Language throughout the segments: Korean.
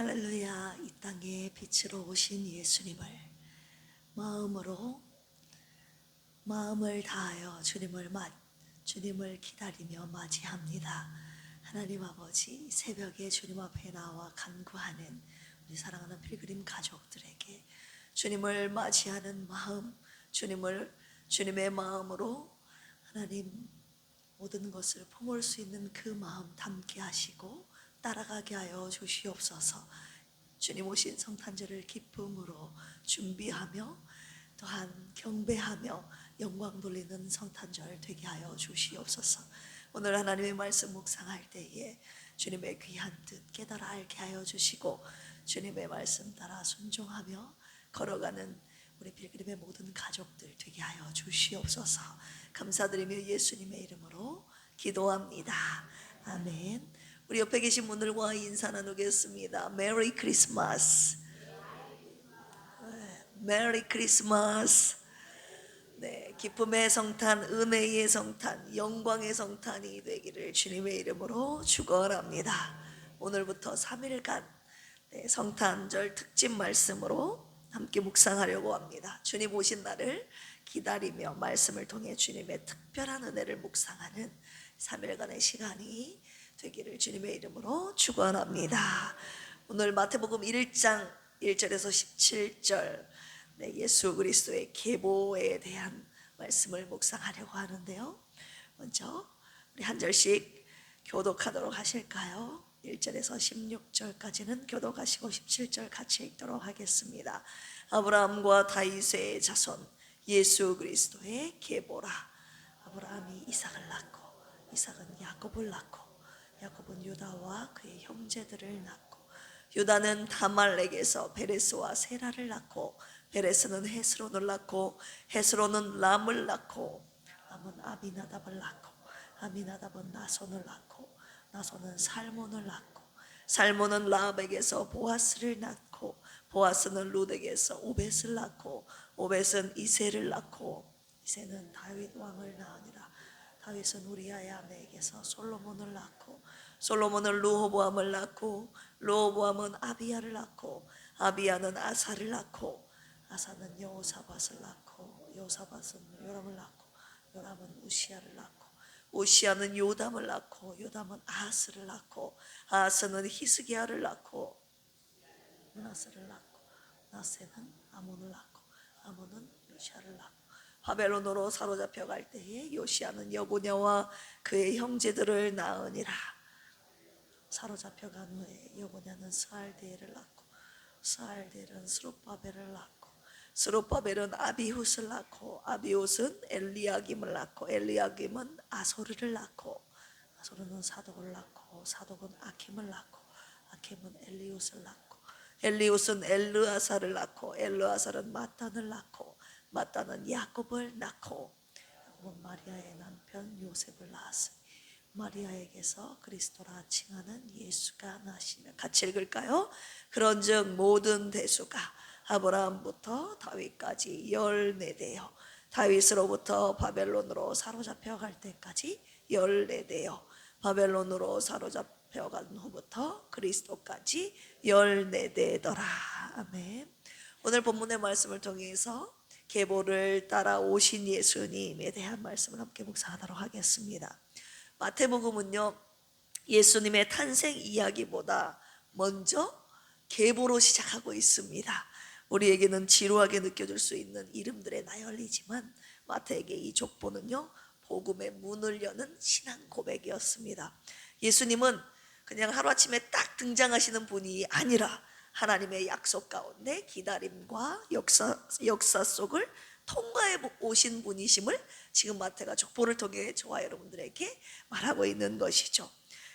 할렐루야 이 땅에 빛으로 오신 예수님을 마음으로 마음을 다하여 주님을 맞 주님을 기다리며 맞이합니다. 하나님 아버지 이 새벽에 주님 앞에 나와 간구하는 우리 사랑하는 필그림 가족들에게 주님을 맞이하는 마음 주님을 주님의 마음으로 하나님 모든 것을 품을 수 있는 그 마음 담게 하시고 따라가게 하여 주시옵소서. 주님 오신 성탄절을 기쁨으로 준비하며 또한 경배하며 영광 돌리는 성탄절 되게 하여 주시옵소서. 오늘 하나님의 말씀 묵상할 때에 주님의 귀한 뜻 깨달아 알게 하여 주시고 주님의 말씀 따라 순종하며 걸어가는 우리 빌그림의 모든 가족들 되게 하여 주시옵소서. 감사드리며 예수님의 이름으로 기도합니다. 아멘. 우리 옆에 계신 분들과 인사 나누겠습니다. 메리 크리스마스. 메리 크리스마스. 네, 기쁨의 성탄, 은혜의 성탄, 영광의 성탄이 되기를 주님의 이름으로 축원합니다. 오늘부터 3일간 네, 성탄절 특집 말씀으로 함께 묵상하려고 합니다. 주님 오신 날을 기다리며 말씀을 통해 주님의 특별한 은혜를 묵상하는 3일간의 시간이 되기를 주님의 이름으로 축원합니다. 오늘 마태복음 1장 1절에서 17절 네, 예수 그리스도의 계보에 대한 말씀을 묵상하려고 하는데요. 먼저 우리 한 절씩 교독하도록 하실까요? 1절에서 16절까지는 교독하시고 17절 같이 읽도록 하겠습니다. 아브라함과 다윗의 자손 예수 그리스도의 계보라. 아브라함이 이삭을 낳고 이삭은 야곱을 낳고 야곱은 유다와 그의 형제들을 낳고 유다는 다말렉에서 베레스와 세라를 낳고 베레스는 헤스론을 낳고 헤스론은 람을 낳고 람은 아비나답을 낳고 아비나답은 나손을 낳고 나손은 살몬을 낳고 살몬은 라합에게서 보아스를 낳고 보아스는 루덱에서 오벳을 낳고 오벳은 이세를 낳고 이세는 다윗 왕을 낳으니라. 다윗은 우리아의 아내에게서 솔로몬을 낳고 솔로몬은 루호보암을 낳고 루호보암은 아비야를 낳고 아비야는 아사를 낳고 아사는 여호사밧을 낳고 여호사밧은 요람을 낳고 요람은 우시야를 낳고 우시야는 요담을 낳고 요담은 아하스를 낳고 아하스는 히스기야를 낳고 나스를 낳고 나세는 아몬을 낳고 아몬은 요시야를 낳고 바벨론으로 사로잡혀 갈 때에 요시야는 여고냐와 그의 형제들을 낳으니라 사로잡혀 간 후에 여고냐는 스알데를 낳고 스알데는 스룹바벨을 낳고 스룹바벨은 아비훗을 낳고 아비훗은 엘리야김을 낳고 엘리야김은 아소르를 낳고 아소르는 사독을 낳고 사독은 아킴을 낳고 아킴은 엘리훗을 낳고 엘리훗은 엘르아사를 낳고 엘르아사는 마탄을 낳고 마탄은 야곱을 낳고 마리아의 남편 요셉을 낳았으니 마리아에게서 그리스도라 칭하는 예수가 나시며 같이 읽을까요? 그런즉 모든 대수가 아브라함부터 다윗까지 열네 대요. 다윗으로부터 바벨론으로 사로잡혀 갈 때까지 열네 대요. 바벨론으로 사로잡혀 간 후부터 그리스도까지 열네 대더라. 아멘. 오늘 본문의 말씀을 통해서 계보를 따라 오신 예수님에 대한 말씀을 함께 묵상하도록 하겠습니다 마태복음은요 예수님의 탄생 이야기보다 먼저 계보로 시작하고 있습니다. 우리에게는 지루하게 느껴질 수 있는 이름들의 나열이지만 마태에게 이 족보는요 복음의 문을 여는 신앙 고백이었습니다. 예수님은 그냥 하루아침에 딱 등장하시는 분이 아니라 하나님의 약속 가운데 기다림과 역사, 역사 속을 통과해 오신 분이심을 지금 마태가 족보를 통해 저와 여러분들에게 말하고 있는 것이죠.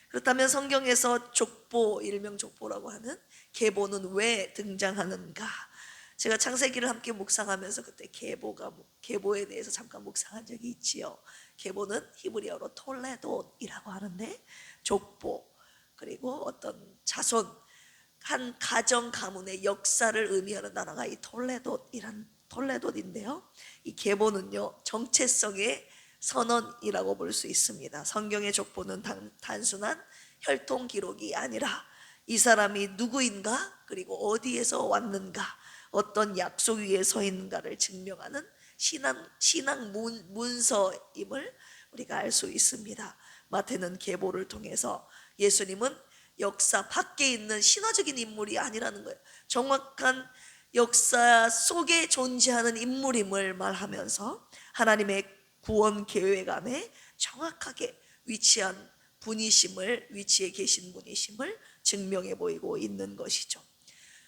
그렇다면 성경에서 족보, 일명 족보라고 하는 계보는 왜 등장하는가? 제가 창세기를 함께 묵상하면서 그때 계보가 계보에 대해서 잠깐 묵상한 적이 있지요. 계보는 히브리어로 톨레도이라고 하는데 족보 그리고 어떤 자손 한 가정 가문의 역사를 의미하는 단어가 이 톨레도이란 톨레도인데요. 이 계보는요 정체성의 선언이라고 볼 수 있습니다. 성경의 족보는 단, 단순한 혈통 기록이 아니라 이 사람이 누구인가 그리고 어디에서 왔는가 어떤 약속 위에 서 있는가를 증명하는 신앙 신앙 문, 문서임을 우리가 알 수 있습니다. 마태는 계보를 통해서 예수님은 역사 밖에 있는 신화적인 인물이 아니라는 거예요. 정확한 역사 속에 존재하는 인물임을 말하면서 하나님의 구원 계획 안에 정확하게 위치한 분이심을 위치에 계신 분이심을 증명해 보이고 있는 것이죠.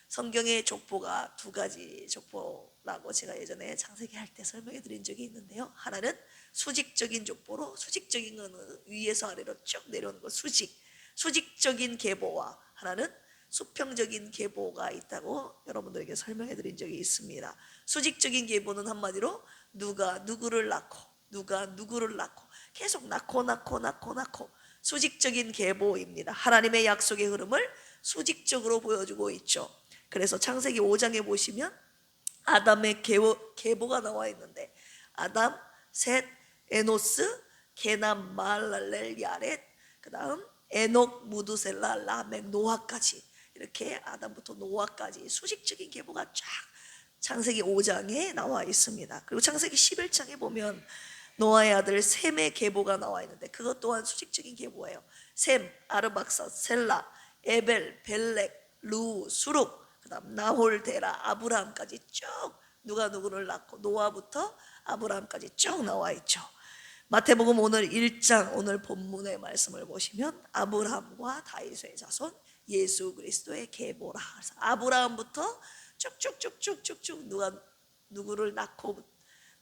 성경의 족보가 두 가지 족보라고 제가 예전에 창세기 할 때 설명해 드린 적이 있는데요. 하나는 수직적인 족보로 수직적인 거는 위에서 아래로 쭉 내려오는 거 수직. 수직적인 계보와 하나는 수평적인 계보가 있다고 여러분들에게 설명해 드린 적이 있습니다. 수직적인 계보는 한마디로 누가 누구를 낳고 누가 누구를 낳고 계속 낳고 낳고 낳고 낳고 수직적인 계보입니다. 하나님의 약속의 흐름을 수직적으로 보여주고 있죠. 그래서 창세기 5장에 보시면 아담의 계보, 계보가 나와 있는데 아담, 셋, 에노스, 게남, 말랄렐, 야렛, 그 다음 에녹, 무두셀라, 라멕, 노아까지 이렇게 아담부터 노아까지 수직적인 계보가 쫙 창세기 5장에 나와 있습니다. 그리고 창세기 11장에 보면 노아의 아들 셈의 계보가 나와 있는데 그것 또한 수직적인 계보예요. 셈, 아르박사, 셀라, 에벨, 벨렉, 루, 수룩, 그다음 나홀, 데라, 아브라함까지 쭉 누가 누구를 낳고 노아부터 아브라함까지 쭉 나와 있죠. 마태복음 오늘 1장 오늘 본문의 말씀을 보시면 아브라함과 다윗의 자손 예수 그리스도의 계보라. 아브라함부터 쭉쭉쭉쭉쭉쭉 누가 누구를 낳고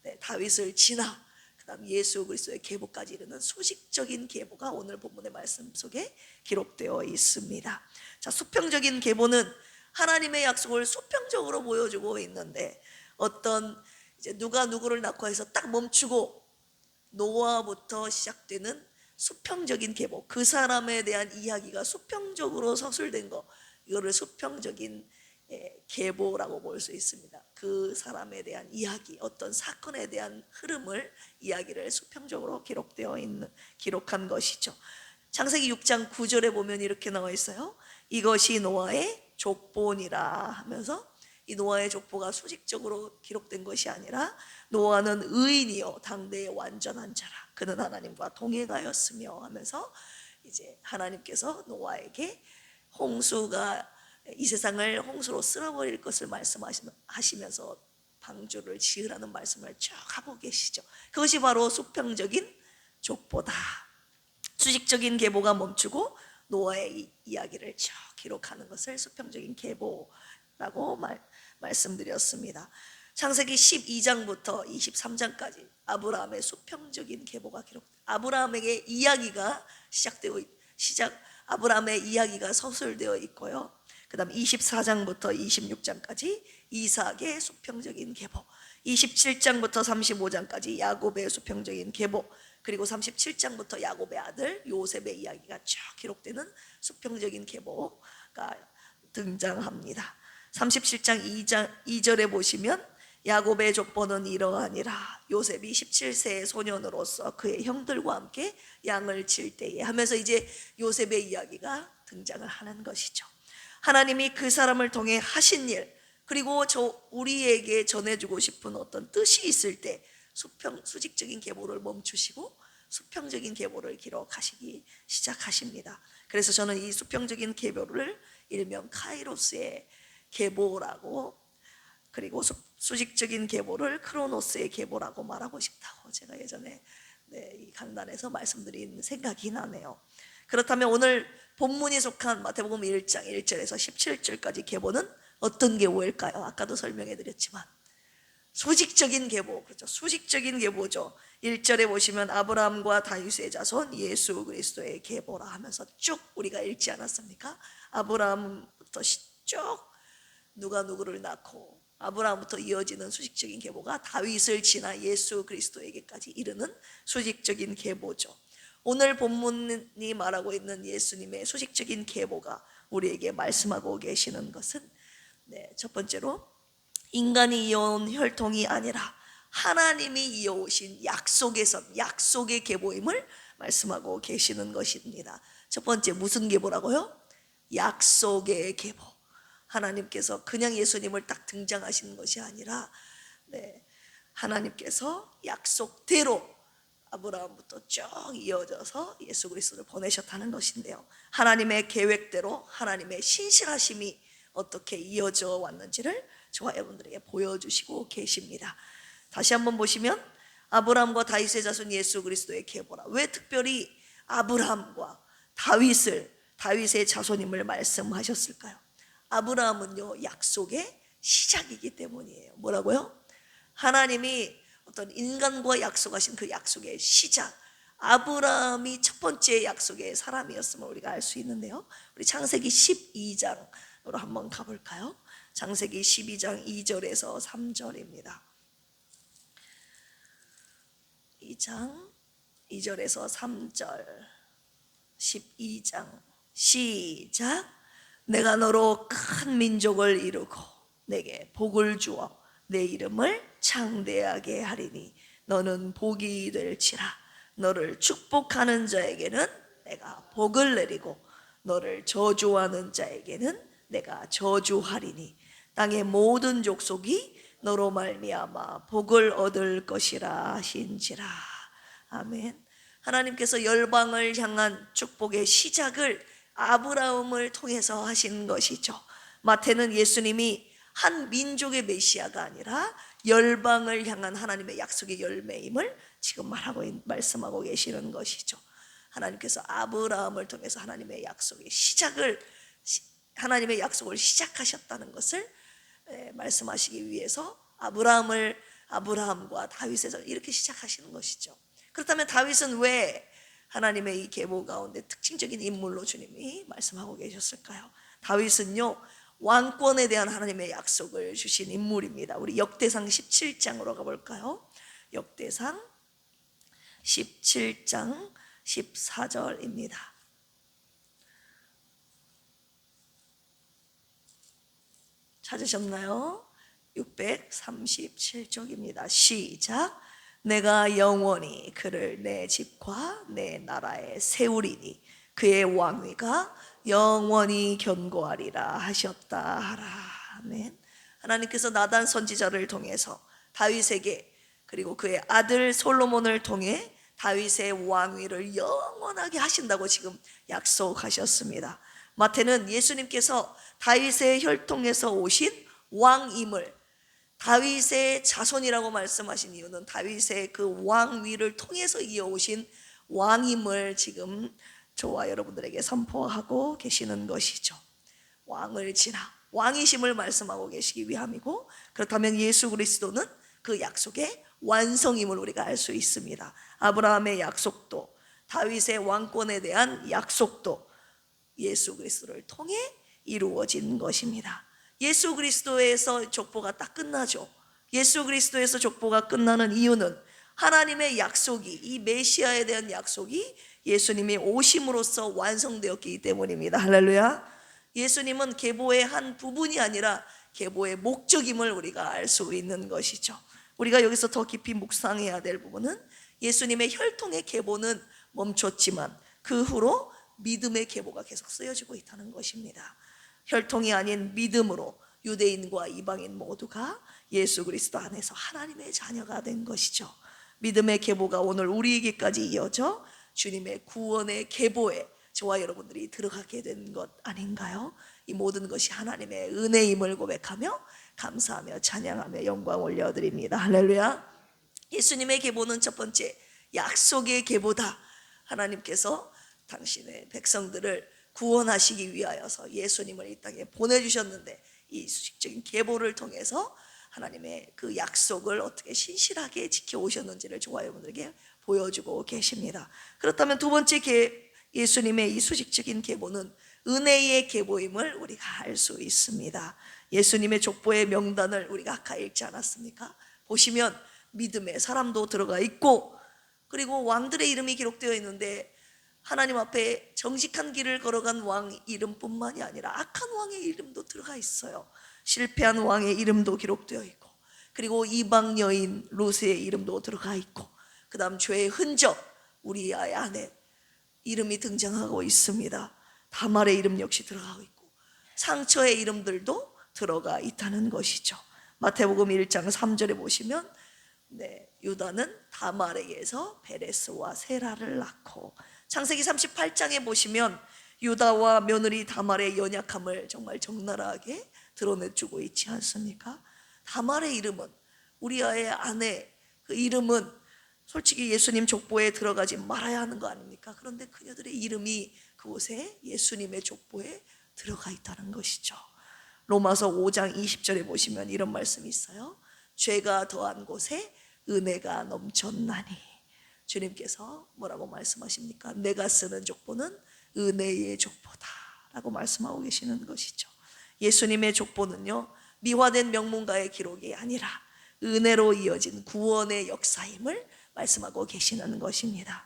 네, 다윗을 지나 그다음 예수 그리스도의 계보까지 이르는 수식적인 계보가 오늘 본문의 말씀 속에 기록되어 있습니다. 자, 수평적인 계보는 하나님의 약속을 수평적으로 보여주고 있는데 어떤 이제 누가 누구를 낳고 해서 딱 멈추고 노아부터 시작되는 수평적인 계보, 그 사람에 대한 이야기가 수평적으로 서술된 거, 이거를 수평적인 예, 계보라고 볼 수 있습니다. 그 사람에 대한 이야기, 어떤 사건에 대한 흐름을 이야기를 수평적으로 기록되어 있는 기록한 것이죠. 창세기 6장 9절에 보면 이렇게 나와 있어요. 이것이 노아의 족보니라 하면서 이 노아의 족보가 수직적으로 기록된 것이 아니라 노아는 의인이요 당대의 완전한 자라 그는 하나님과 동행하였으며 하면서 이제 하나님께서 노아에게 홍수가 이 세상을 홍수로 쓸어버릴 것을 말씀하시면서 방주를 지으라는 말씀을 쭉 하고 계시죠. 그것이 바로 수평적인 족보다. 수직적인 계보가 멈추고 노아의 이- 이야기를 쭉 기록하는 것을 수평적인 계보라고 말, 말씀드렸습니다. 창세기 12장부터 23장까지 아브라함의 수평적인 계보가 기록. 아브라함에게 이야기가 시작되고 있- 시작 아브라함의 이야기가 서술되어 있고요. 그다음 24장부터 26장까지 이삭의 수평적인 계보, 27장부터 35장까지 야곱의 수평적인 계보, 그리고 37장부터 야곱의 아들 요셉의 이야기가 쭉 기록되는 수평적인 계보가 등장합니다. 37장 2장 2절에 보시면 야곱의 족보는 이러하니라 요셉이 17세의 소년으로서 그의 형들과 함께 양을 칠 때에 하면서 이제 요셉의 이야기가 등장을 하는 것이죠. 하나님이 그 사람을 통해 하신 일 그리고 저 우리에게 전해주고 싶은 어떤 뜻이 있을 때 수평 수직적인 계보를 멈추시고 수평적인 계보를 기록하시기 시작하십니다. 그래서 저는 이 수평적인 계보를 일명 카이로스의 계보라고 그리고 수, 수직적인 계보를 크로노스의 계보라고 말하고 싶다고 제가 예전에 네, 이 강단에서 말씀드린 생각이 나네요. 그렇다면 오늘 본문이 속한 마태복음 1장 1절에서 17절까지 계보는 어떤 계보일까요? 아까도 설명해 드렸지만 수직적인 계보 그렇죠. 수직적인 계보죠. 1절에 보시면 아브라함과 다윗의 자손 예수 그리스도의 계보라 하면서 쭉 우리가 읽지 않았습니까? 아브라함부터 시- 쭉 누가 누구를 낳고 아브라함부터 이어지는 수직적인 계보가 다윗을 지나 예수 그리스도에게까지 이르는 수직적인 계보죠. 오늘 본문이 말하고 있는 예수님의 수직적인 계보가 우리에게 말씀하고 계시는 것은 네, 첫 번째로 인간이 이어온 혈통이 아니라 하나님이 이어오신 약속의 선, 약속의 계보임을 말씀하고 계시는 것입니다. 첫 번째 무슨 계보라고요? 약속의 계보. 하나님께서 그냥 예수님을 딱 등장하시는 것이 아니라 네, 하나님께서 약속대로 아브라함부터 쭉 이어져서 예수 그리스도를 보내셨다는 것인데요. 하나님의 계획대로 하나님의 신실하심이 어떻게 이어져 왔는지를 저와 여러분들에게 보여주시고 계십니다. 다시 한번 보시면 아브라함과 다윗의 자손 예수 그리스도의 계보라. 왜 특별히 아브라함과 다윗을 다윗의 자손임을 말씀하셨을까요? 아브라함은요 약속의 시작이기 때문이에요. 뭐라고요? 하나님이 어떤 인간과 약속하신 그 약속의 시작. 아브라함이 첫 번째 약속의 사람이었음을 우리가 알 수 있는데요. 우리 창세기 12장으로 한번 가볼까요? 창세기 12장 2절에서 3절입니다. 2장 2절에서 3절 12장 시작 내가 너로 큰 민족을 이루고 내게 복을 주어 내 이름을 창대하게 하리니 너는 복이 될지라 너를 축복하는 자에게는 내가 복을 내리고 너를 저주하는 자에게는 내가 저주하리니 땅의 모든 족속이 너로 말미암아 복을 얻을 것이라 하신지라 아멘. 하나님께서 열방을 향한 축복의 시작을 아브라함을 통해서 하신 것이죠. 마태는 예수님이 한 민족의 메시아가 아니라 열방을 향한 하나님의 약속의 열매임을 지금 말하고 있- 말씀하고 계시는 것이죠. 하나님께서 아브라함을 통해서 하나님의 약속의 시작을 시- 하나님의 약속을 시작하셨다는 것을 에, 말씀하시기 위해서 아브라함을 아브라함과 다윗의 절 이렇게 시작하시는 것이죠. 그렇다면 다윗은 왜 하나님의 이 계보 가운데 특징적인 인물로 주님이 말씀하고 계셨을까요? 다윗은요 왕권에 대한 하나님의 약속을 주신 인물입니다. 우리 역대상 17장으로 가볼까요? 역대상 17장 14절입니다. 찾으셨나요? 637쪽입니다. 시작. 내가 영원히 그를 내 집과 내 나라에 세우리니 그의 왕위가 영원히 견고하리라 하셨다 하라. 아멘. 하나님께서 나단 선지자를 통해서 다윗에게 그리고 그의 아들 솔로몬을 통해 다윗의 왕위를 영원하게 하신다고 지금 약속하셨습니다. 마태는 예수님께서 다윗의 혈통에서 오신 왕임을 다윗의 자손이라고 말씀하신 이유는 다윗의 그 왕위를 통해서 이어오신 왕임을 지금 저와 여러분들에게 선포하고 계시는 것이죠. 왕을 지나 왕이심을 말씀하고 계시기 위함이고 그렇다면 예수 그리스도는 그 약속의 완성임을 우리가 알 수 있습니다. 아브라함의 약속도 다윗의 왕권에 대한 약속도 예수 그리스도를 통해 이루어진 것입니다. 예수 그리스도에서 족보가 딱 끝나죠. 예수 그리스도에서 족보가 끝나는 이유는 하나님의 약속이 이 메시아에 대한 약속이 예수님이 오심으로써 완성되었기 때문입니다. 할렐루야. 예수님은 계보의 한 부분이 아니라 계보의 목적임을 우리가 알 수 있는 것이죠. 우리가 여기서 더 깊이 묵상해야 될 부분은 예수님의 혈통의 계보는 멈췄지만 그 후로 믿음의 계보가 계속 쓰여지고 있다는 것입니다. 혈통이 아닌 믿음으로 유대인과 이방인 모두가 예수 그리스도 안에서 하나님의 자녀가 된 것이죠. 믿음의 계보가 오늘 우리에게까지 이어져 주님의 구원의 계보에 저와 여러분들이 들어가게 된 것 아닌가요? 이 모든 것이 하나님의 은혜임을 고백하며 감사하며 찬양하며 영광 올려드립니다. 할렐루야. 예수님의 계보는 첫 번째 약속의 계보다. 하나님께서 당신의 백성들을 구원하시기 위하여서 예수님을 이 땅에 보내주셨는데 이 수식적인 계보를 통해서 하나님의 그 약속을 어떻게 신실하게 지켜오셨는지를 저와 여러분들에게 보여주고 계십니다. 그렇다면 두 번째 계, 예수님의 이 수식적인 계보는 은혜의 계보임을 우리가 알 수 있습니다. 예수님의 족보의 명단을 우리가 아까 읽지 않았습니까? 보시면 믿음의 사람도 들어가 있고 그리고 왕들의 이름이 기록되어 있는데 하나님 앞에 정직한 길을 걸어간 왕 이름뿐만이 아니라 악한 왕의 이름도 들어가 있어요. 실패한 왕의 이름도 기록되어 있고 그리고 이방 여인 루스의 이름도 들어가 있고 그 다음 죄의 흔적 우리 아이 안에 이름이 등장하고 있습니다. 다말의 이름 역시 들어가고 있고 상처의 이름들도 들어가 있다는 것이죠. 마태복음 1장 3절에 보시면 네, 유다는 다말에게서 베레스와 세라를 낳고 창세기 38장에 보시면 유다와 며느리 다말의 연약함을 정말 적나라하게 드러내주고 있지 않습니까? 다말의 이름은 우리아의 아내 그 이름은 솔직히 예수님 족보에 들어가지 말아야 하는 거 아닙니까? 그런데 그녀들의 이름이 그곳에 예수님의 족보에 들어가 있다는 것이죠. 로마서 5장 20절에 보시면 이런 말씀이 있어요. 죄가 더한 곳에 은혜가 넘쳤나니 주님께서 뭐라고 말씀하십니까? 내가 쓰는 족보는 은혜의 족보다라고 말씀하고 계시는 것이죠. 예수님의 족보는요 미화된 명문가의 기록이 아니라 은혜로 이어진 구원의 역사임을 말씀하고 계시는 것입니다.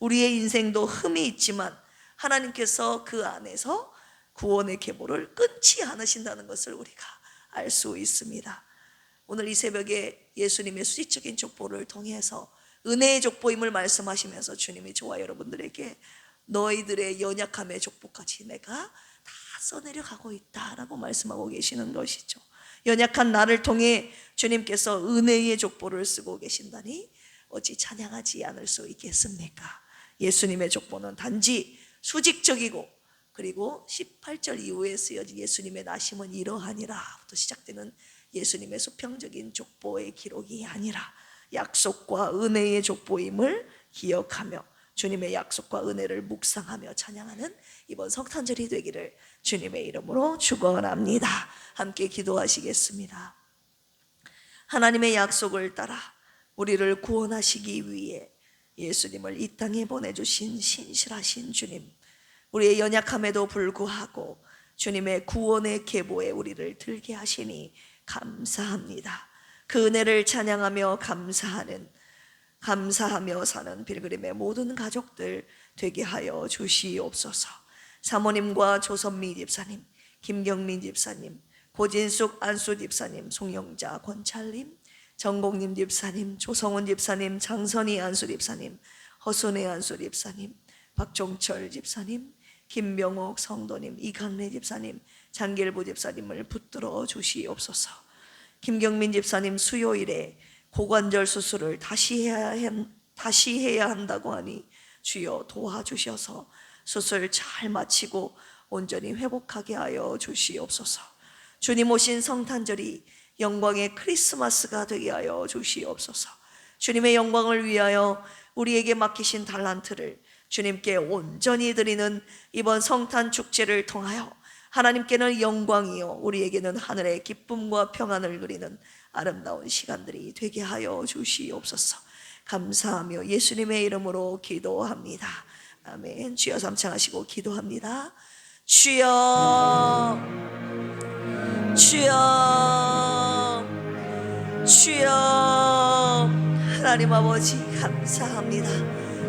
우리의 인생도 흠이 있지만 하나님께서 그 안에서 구원의 계보를 끊지 않으신다는 것을 우리가 알 수 있습니다. 오늘 이 새벽에 예수님의 수직적인 족보를 통해서 은혜의 족보임을 말씀하시면서 주님이 저와 여러분들에게 너희들의 연약함의 족보까지 내가 다 써내려 가고 있다라고 말씀하고 계시는 것이죠. 연약한 나를 통해 주님께서 은혜의 족보를 쓰고 계신다니 어찌 찬양하지 않을 수 있겠습니까? 예수님의 족보는 단지 수직적이고 그리고 18절 이후에 쓰여진 예수님의 나심은 이러하니라부터 시작되는 예수님의 수평적인 족보의 기록이 아니라 약속과 은혜의 족보임을 기억하며 주님의 약속과 은혜를 묵상하며 찬양하는 이번 성탄절이 되기를 주님의 이름으로 축원합니다. 함께 기도하시겠습니다. 하나님의 약속을 따라 우리를 구원하시기 위해 예수님을 이 땅에 보내주신 신실하신 주님, 우리의 연약함에도 불구하고 주님의 구원의 계보에 우리를 들게 하시니 감사합니다. 그 은혜를 찬양하며 감사하는 감사하며 사는 빌그림의 모든 가족들 되게 하여 주시옵소서. 사모님과 조선미 집사님, 김경민 집사님, 고진숙 안수 집사님, 송영자 권찰님, 정복님 집사님, 조성훈 집사님, 장선희 안수 집사님, 허순애 안수 집사님, 박종철 집사님, 김병옥 성도님, 이강래 집사님, 장길부 집사님을 붙들어 주시옵소서. 김경민 집사님 수요일에 고관절 수술을 다시 해야 한- 다시 해야 한다고 하니 주여 도와주셔서 수술 잘 마치고 온전히 회복하게 하여 주시옵소서. 주님 오신 성탄절이 영광의 크리스마스가 되게 하여 주시옵소서. 주님의 영광을 위하여 우리에게 맡기신 달란트를 주님께 온전히 드리는 이번 성탄 축제를 통하여 하나님께는 영광이요 우리에게는 하늘의 기쁨과 평안을 누리는 아름다운 시간들이 되게 하여 주시옵소서. 감사하며 예수님의 이름으로 기도합니다. 아멘. 주여 삼창하시고 기도합니다. 주여 주여 주여 하나님 아버지 감사합니다.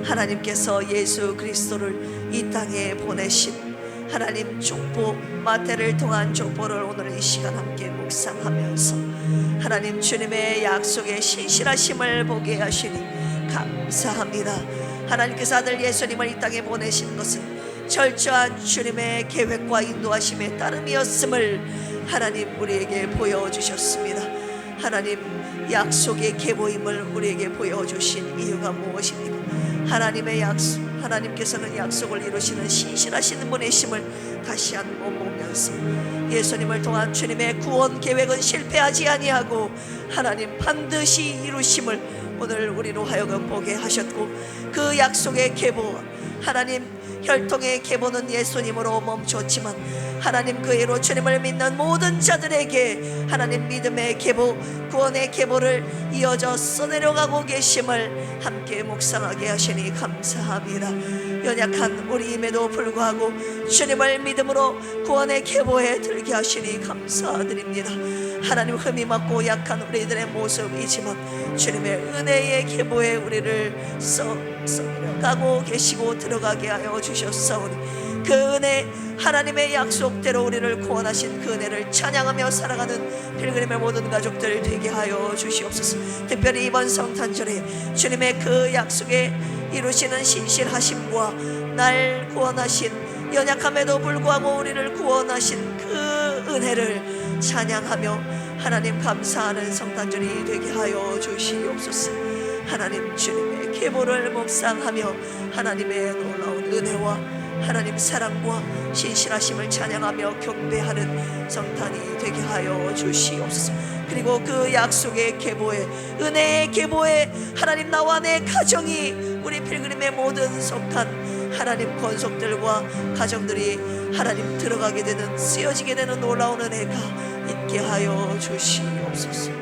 하나님께서 예수 그리스도를 이 땅에 보내신 하나님 족보 마태를 통한 족보를 오늘 이 시간 함께 묵상하면서 하나님 주님의 약속의 신실하심을 보게 하시니 감사합니다. 하나님께서 아들 예수님을 이 땅에 보내신 것은 철저한 주님의 계획과 인도하심에 따름이었음을 하나님 우리에게 보여주셨습니다. 하나님 약속의 계보임을 우리에게 보여주신 이유가 무엇입니까? 하나님의 약속, 하나님께서는 약속을 이루시는 신실하신 분이심을 다시 한번 보면서 예수님을 통한 주님의 구원 계획은 실패하지 아니하고 하나님 반드시 이루심을 오늘 우리로 하여금 보게 하셨고 그 약속의 계보 하나님 혈통의 계보는 예수님으로 멈췄지만 하나님 그 애로 주님을 믿는 모든 자들에게 하나님 믿음의 계보 구원의 계보를 이어져 써내려가고 계심을 함께 묵상하게 하시니 감사합니다. 연약한 우리임에도 불구하고 주님을 믿음으로 구원의 계보에 들게 하시니 감사드립니다. 하나님 흠이 맞고 약한 우리들의 모습이지만 주님의 은혜의 계보에 우리를 써, 써 내려가고 계시고 들어가게 하여 주셨사오니 그 은혜 하나님의 약속대로 우리를 구원하신 그 은혜를 찬양하며 살아가는 필그림의 모든 가족들 되게 하여 주시옵소서 특별히 이번 성탄절에 주님의 그 약속에 이루시는 신실하심과 날 구원하신 연약함에도 불구하고 우리를 구원하신 그 은혜를 찬양하며 하나님 감사하는 성탄절이 되게 하여 주시옵소서. 하나님 주님의 계보를 묵상하며 하나님의 놀라운 은혜와 하나님 사랑과 신실하심을 찬양하며 경배하는 성탄이 되게 하여 주시옵소서. 그리고 그 약속의 계보에 은혜의 계보에 하나님 나와 내 가정이 우리 필그림의 모든 성탄 하나님 권속들과 가정들이 하나님 들어가게 되는 쓰여지게 되는 놀라운 은혜가 있게 하여 주시옵소서.